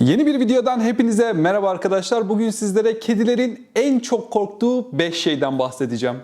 Yeni bir videodan hepinize merhaba arkadaşlar. Bugün sizlere kedilerin en çok korktuğu 5 şeyden bahsedeceğim.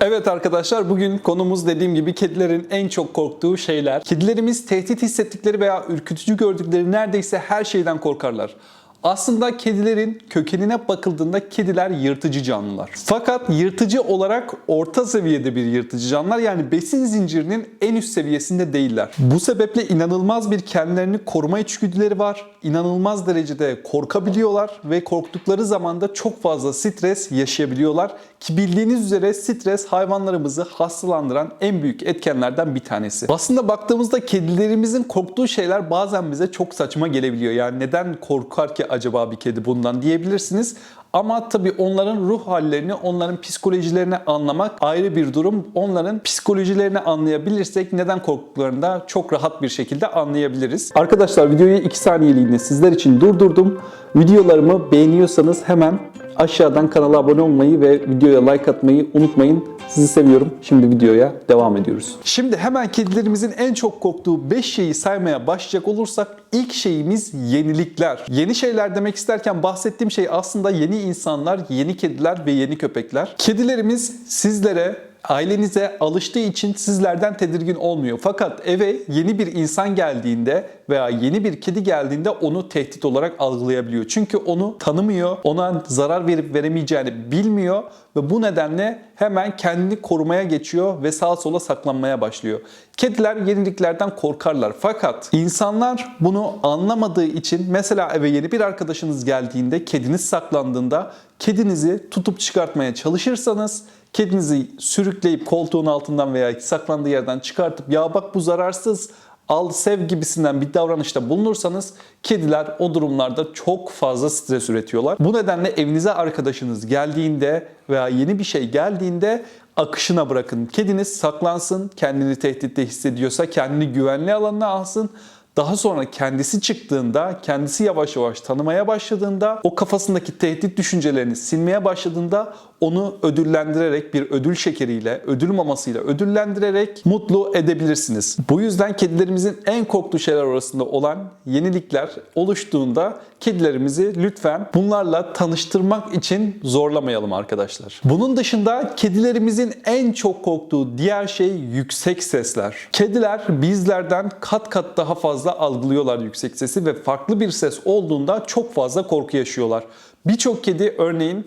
Evet arkadaşlar bugün konumuz dediğim gibi kedilerin en çok korktuğu şeyler. Kedilerimiz tehdit hissettikleri veya ürkütücü gördükleri neredeyse her şeyden korkarlar. Aslında kedilerin kökenine bakıldığında kediler yırtıcı canlılar. Fakat yırtıcı olarak orta seviyede bir yırtıcı canlılar yani besin zincirinin en üst seviyesinde değiller. Bu sebeple inanılmaz bir kendilerini koruma içgüdüleri var. İnanılmaz derecede korkabiliyorlar ve korktukları zaman da çok fazla stres yaşayabiliyorlar. Ki bildiğiniz üzere stres hayvanlarımızı hastalandıran en büyük etkenlerden bir tanesi. Aslında baktığımızda kedilerimizin korktuğu şeyler bazen bize çok saçma gelebiliyor. Yani neden korkar ki acaba bir kedi bundan diyebilirsiniz. Ama tabii onların ruh hallerini, onların psikolojilerini anlamak ayrı bir durum. Onların psikolojilerini anlayabilirsek neden korktuklarını da çok rahat bir şekilde anlayabiliriz. Arkadaşlar videoyu 2 saniyeliğine sizler için durdurdum. Videolarımı beğeniyorsanız hemen aşağıdan kanala abone olmayı ve videoya like atmayı unutmayın. Sizi seviyorum. Şimdi videoya devam ediyoruz. Şimdi hemen kedilerimizin en çok korktuğu 5 şeyi saymaya başlayacak olursak ilk şeyimiz yenilikler. Yeni şeyler demek isterken bahsettiğim şey aslında yeni insanlar, yeni kediler ve yeni köpekler. Kedilerimiz sizlere ailenize alıştığı için sizlerden tedirgin olmuyor. Fakat eve yeni bir insan geldiğinde veya yeni bir kedi geldiğinde onu tehdit olarak algılayabiliyor. Çünkü onu tanımıyor, ona zarar verip veremeyeceğini bilmiyor ve bu nedenle hemen kendini korumaya geçiyor ve sağa sola saklanmaya başlıyor. Kediler yeniliklerden korkarlar. Fakat insanlar bunu anlamadığı için mesela eve yeni bir arkadaşınız geldiğinde, kediniz saklandığında kedinizi tutup çıkartmaya çalışırsanız kedinizi sürükleyip koltuğun altından veya saklandığı yerden çıkartıp ya bak bu zararsız al sev gibisinden bir davranışta bulunursanız kediler o durumlarda çok fazla stres üretiyorlar. Bu nedenle evinize arkadaşınız geldiğinde veya yeni bir şey geldiğinde akışına bırakın. Kediniz saklansın, kendini tehditte hissediyorsa kendini güvenli alanına alsın. Daha sonra kendisi çıktığında, kendisi yavaş yavaş tanımaya başladığında, o kafasındaki tehdit düşüncelerini silmeye başladığında onu ödüllendirerek bir ödül şekeriyle, ödül mamasıyla ödüllendirerek mutlu edebilirsiniz. Bu yüzden kedilerimizin en korktuğu şeyler arasında olan yenilikler oluştuğunda kedilerimizi lütfen bunlarla tanıştırmak için zorlamayalım arkadaşlar. Bunun dışında kedilerimizin en çok korktuğu diğer şey yüksek sesler. Kediler bizlerden kat kat daha fazla algılıyorlar yüksek sesi ve farklı bir ses olduğunda çok fazla korku yaşıyorlar. Birçok kedi örneğin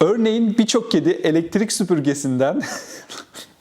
Örneğin birçok kedi elektrik süpürgesinden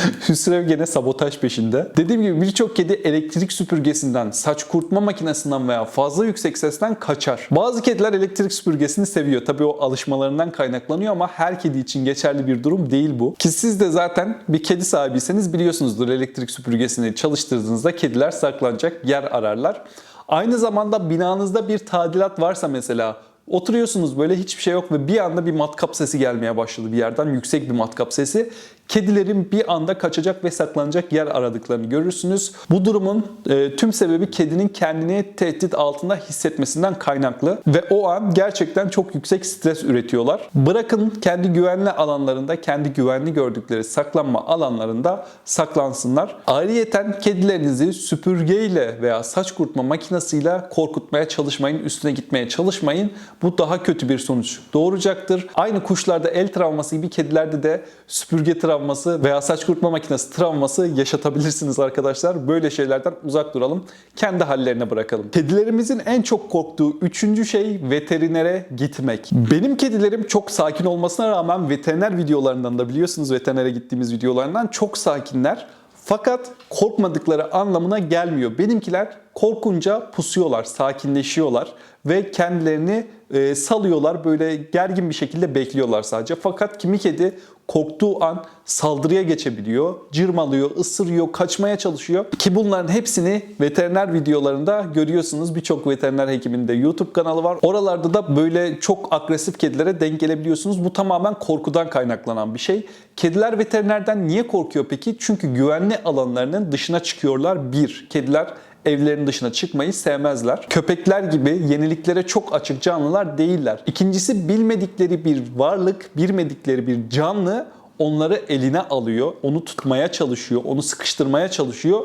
Hüsrev gene sabotaj peşinde. Dediğim gibi birçok kedi elektrik süpürgesinden, saç kurutma makinesinden veya fazla yüksek sesten kaçar. Bazı kediler elektrik süpürgesini seviyor. Tabii o alışmalarından kaynaklanıyor ama her kedi için geçerli bir durum değil bu. Ki siz de zaten bir kedi sahibiyseniz biliyorsunuzdur elektrik süpürgesini çalıştırdığınızda kediler saklanacak yer ararlar. Aynı zamanda binanızda bir tadilat varsa mesela Oturuyorsunuz böyle hiçbir şey yok ve bir anda bir matkap sesi gelmeye başladı bir yerden. Yüksek bir matkap sesi. Kedilerin bir anda kaçacak ve saklanacak yer aradıklarını görürsünüz. Bu durumun e, tüm sebebi kedinin kendini tehdit altında hissetmesinden kaynaklı ve o an gerçekten çok yüksek stres üretiyorlar. Bırakın kendi güvenli alanlarında, kendi güvenli gördükleri saklanma alanlarında saklansınlar. Ayrıyeten kedilerinizi süpürgeyle veya saç kurutma makinesiyle korkutmaya çalışmayın, üstüne gitmeye çalışmayın. Bu daha kötü bir sonuç doğuracaktır. Aynı kuşlarda el travması gibi kedilerde de süpürge travması veya saç kurutma makinesi travması yaşatabilirsiniz arkadaşlar. Böyle şeylerden uzak duralım. Kendi hallerine bırakalım. Kedilerimizin en çok korktuğu üçüncü şey veterinere gitmek. Benim kedilerim çok sakin olmasına rağmen veteriner videolarından da biliyorsunuz veterinere gittiğimiz videolarından çok sakinler. Fakat korkmadıkları anlamına gelmiyor. Benimkiler korkunca pusuyorlar, sakinleşiyorlar ve kendilerini e, salıyorlar. Böyle gergin bir şekilde bekliyorlar sadece. Fakat kimi kedi korktuğu an saldırıya geçebiliyor, cırmalıyor, ısırıyor, kaçmaya çalışıyor. Ki bunların hepsini veteriner videolarında görüyorsunuz. Birçok veteriner hekiminde YouTube kanalı var. Oralarda da böyle çok agresif kedilere denk gelebiliyorsunuz. Bu tamamen korkudan kaynaklanan bir şey. Kediler veterinerden niye korkuyor peki? Çünkü güvenli alanlarının dışına çıkıyorlar. Bir, kediler evlerin dışına çıkmayı sevmezler. Köpekler gibi yeniliklere çok açık canlılar değiller. İkincisi bilmedikleri bir varlık, bilmedikleri bir canlı onları eline alıyor, onu tutmaya çalışıyor, onu sıkıştırmaya çalışıyor.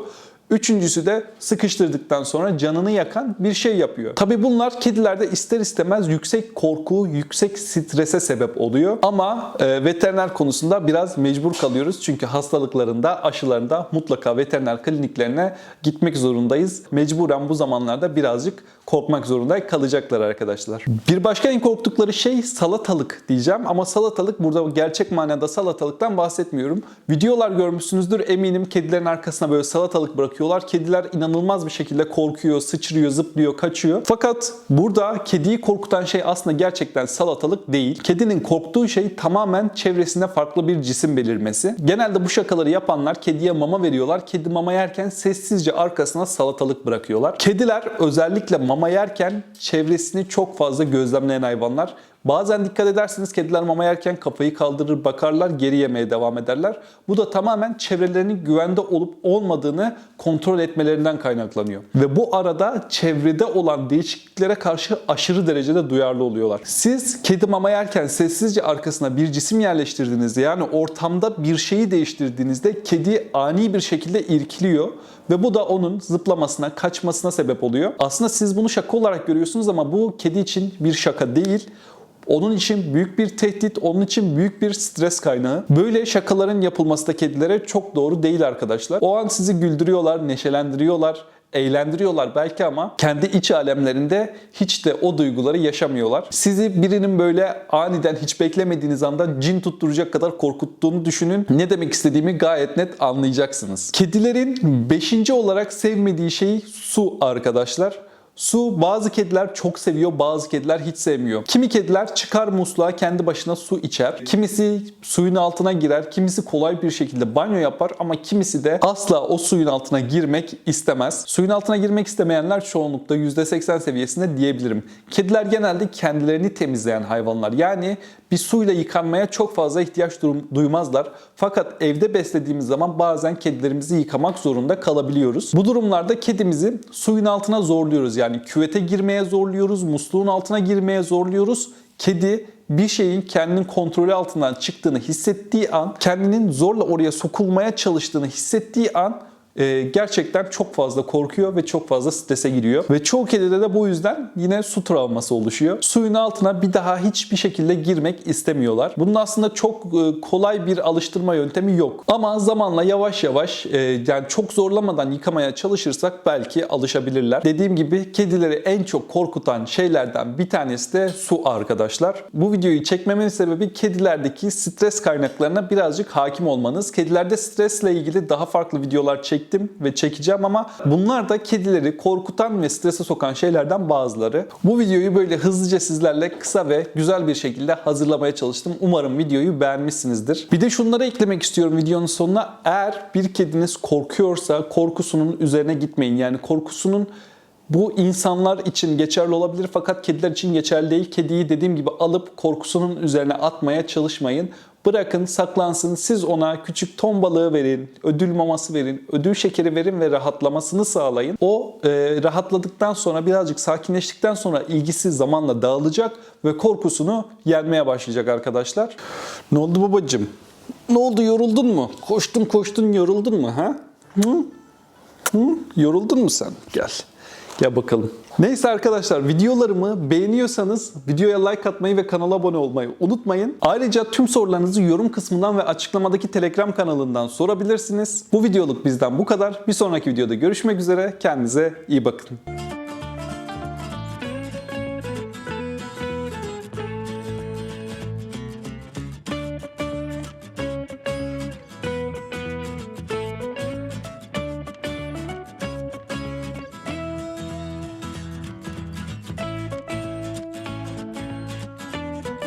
Üçüncüsü de sıkıştırdıktan sonra canını yakan bir şey yapıyor. Tabi bunlar kedilerde ister istemez yüksek korku, yüksek strese sebep oluyor. Ama e, veteriner konusunda biraz mecbur kalıyoruz. Çünkü hastalıklarında, aşılarında mutlaka veteriner kliniklerine gitmek zorundayız. Mecburen bu zamanlarda birazcık korkmak zorunda kalacaklar arkadaşlar. Bir başka en korktukları şey salatalık diyeceğim. Ama salatalık burada gerçek manada salatalıktan bahsetmiyorum. Videolar görmüşsünüzdür eminim kedilerin arkasına böyle salatalık bırakıyorlar. Kediler inanılmaz bir şekilde korkuyor, sıçrıyor, zıplıyor, kaçıyor. Fakat burada kediyi korkutan şey aslında gerçekten salatalık değil. Kedinin korktuğu şey tamamen çevresinde farklı bir cisim belirmesi. Genelde bu şakaları yapanlar kediye mama veriyorlar. Kedi mama yerken sessizce arkasına salatalık bırakıyorlar. Kediler özellikle mama yerken çevresini çok fazla gözlemleyen hayvanlar. Bazen dikkat ederseniz kediler mama yerken kafayı kaldırır bakarlar geri yemeye devam ederler. Bu da tamamen çevrelerinin güvende olup olmadığını kontrol etmelerinden kaynaklanıyor. Ve bu arada çevrede olan değişikliklere karşı aşırı derecede duyarlı oluyorlar. Siz kedi mama yerken sessizce arkasına bir cisim yerleştirdiğinizde yani ortamda bir şeyi değiştirdiğinizde kedi ani bir şekilde irkiliyor ve bu da onun zıplamasına, kaçmasına sebep oluyor. Aslında siz bunu şaka olarak görüyorsunuz ama bu kedi için bir şaka değil. Onun için büyük bir tehdit, onun için büyük bir stres kaynağı. Böyle şakaların yapılması da kedilere çok doğru değil arkadaşlar. O an sizi güldürüyorlar, neşelendiriyorlar, eğlendiriyorlar belki ama kendi iç alemlerinde hiç de o duyguları yaşamıyorlar. Sizi birinin böyle aniden hiç beklemediğiniz anda cin tutturacak kadar korkuttuğunu düşünün. Ne demek istediğimi gayet net anlayacaksınız. Kedilerin beşinci olarak sevmediği şey su arkadaşlar. Su bazı kediler çok seviyor, bazı kediler hiç sevmiyor. Kimi kediler çıkar musluğa kendi başına su içer. Kimisi suyun altına girer, kimisi kolay bir şekilde banyo yapar ama kimisi de asla o suyun altına girmek istemez. Suyun altına girmek istemeyenler çoğunlukla %80 seviyesinde diyebilirim. Kediler genelde kendilerini temizleyen hayvanlar. Yani bir suyla yıkanmaya çok fazla ihtiyaç duymazlar. Fakat evde beslediğimiz zaman bazen kedilerimizi yıkamak zorunda kalabiliyoruz. Bu durumlarda kedimizi suyun altına zorluyoruz. Yani küvete girmeye zorluyoruz, musluğun altına girmeye zorluyoruz. Kedi bir şeyin kendinin kontrolü altından çıktığını hissettiği an, kendinin zorla oraya sokulmaya çalıştığını hissettiği an e, gerçekten çok fazla korkuyor ve çok fazla strese giriyor. Ve çoğu kedide de bu yüzden yine su travması oluşuyor. Suyun altına bir daha hiçbir şekilde girmek istemiyorlar. Bunun aslında çok e, kolay bir alıştırma yöntemi yok. Ama zamanla yavaş yavaş e, yani çok zorlamadan yıkamaya çalışırsak belki alışabilirler. Dediğim gibi kedileri en çok korkutan şeylerden bir tanesi de su arkadaşlar. Bu videoyu çekmemin sebebi kedilerdeki stres kaynaklarına birazcık hakim olmanız. Kedilerde stresle ilgili daha farklı videolar çek çektim ve çekeceğim ama bunlar da kedileri korkutan ve strese sokan şeylerden bazıları. Bu videoyu böyle hızlıca sizlerle kısa ve güzel bir şekilde hazırlamaya çalıştım. Umarım videoyu beğenmişsinizdir. Bir de şunları eklemek istiyorum videonun sonuna. Eğer bir kediniz korkuyorsa korkusunun üzerine gitmeyin. Yani korkusunun bu insanlar için geçerli olabilir fakat kediler için geçerli değil. Kediyi dediğim gibi alıp korkusunun üzerine atmaya çalışmayın. Bırakın saklansın. Siz ona küçük ton balığı verin, ödül maması verin, ödül şekeri verin ve rahatlamasını sağlayın. O e, rahatladıktan sonra birazcık sakinleştikten sonra ilgisi zamanla dağılacak ve korkusunu yenmeye başlayacak arkadaşlar. Ne oldu babacığım? Ne oldu yoruldun mu? Koştun koştun yoruldun mu ha? Hı? Hı? Yoruldun mu sen? Gel. Gel bakalım. Neyse arkadaşlar videolarımı beğeniyorsanız videoya like atmayı ve kanala abone olmayı unutmayın. Ayrıca tüm sorularınızı yorum kısmından ve açıklamadaki Telegram kanalından sorabilirsiniz. Bu videoluk bizden bu kadar. Bir sonraki videoda görüşmek üzere. Kendinize iyi bakın.